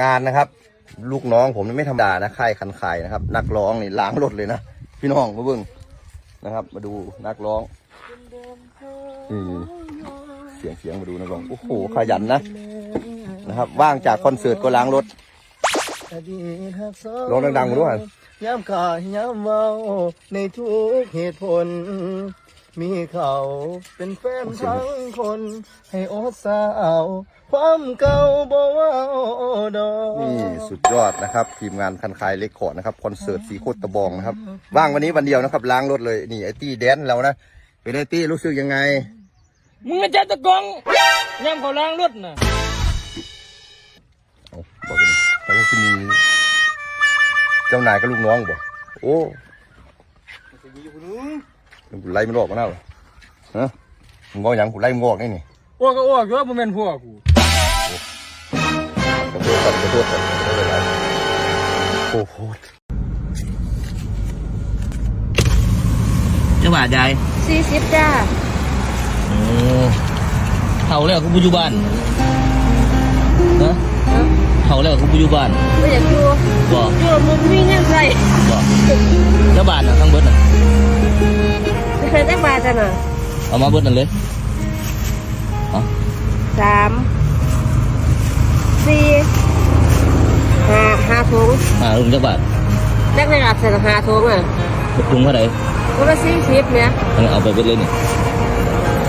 งานนะครับ ลูกน้องผมนี่ไม่ธรรมดานะค่ายคันคายนะครับ นักร้องนี่ล้างรถเลยนะพี่น้องมาเบิ่งนะครับ มาดูนักร้องนี่เสียงเสียงมาดูนักร้องโอ้โหขยันนะนะครับ ว่างจากคอนเสิร์ตก็ล้างรถร้องดังๆมาด้วยย้ำข่าย้ำเมาในทุกเหตุผล มีเขาเป็นแฟนทั้งคน ให้โอดสาว ความเก่าบ่ว่าดอกนี่สุดยอดนะครับ ทีมงานคันคายเล็กขอร์ดนะครับคอนเสิร์ตสีโคตรตะบองนะครับ ว่างวันนี้วันเดียวนะครับ ล้างรถเลยนี่ไอตี้แดนเรานะเป็นไอตี้รู้สึกยังไง มึงอาจารย์ตะกองย่ำเขาล้างรถน่ะ เอาบอกกันแล้วก็จะมีเจ้านายกับลูกน้องบอกโอ้ กูไล่มันออกมาแล้วเหรอฮะมึงบอกยังกูไล่มึงออกนี่นี่อ้วกก็อ้วกเยอะบ่แม่นพวกกูขอโทษก่อนขอโทษก่อนไม่เป็นไรโอ้โหจะบาดใจสี่สิบจ้าโอ้เฒ่าแล้วกูปัจจุบันนะเฒ่าแล้วกูปัจจุบันไม่อยากอยู่บ่อยู่มุมมีเงินใส่บ่จะบาดน่ะทั้งเบิดน่ะเคยได้มา จ้ะน่ะเอามาเบิดนั่นเลยเอาสามสี่ห้าห้าถุงอ่าลุงจะบาดแรกในรับใส่ห้าถุงอะลุงเท่าไหร่ก็ละสี่สิบเนี่ยเอาไปเบิดเลยนี่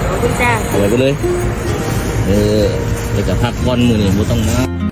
ขอบคุณจ้าเอาไปเบิดเลย เออเดี๋ยวจะพักผ่อนมือนี่บ่ต้องมา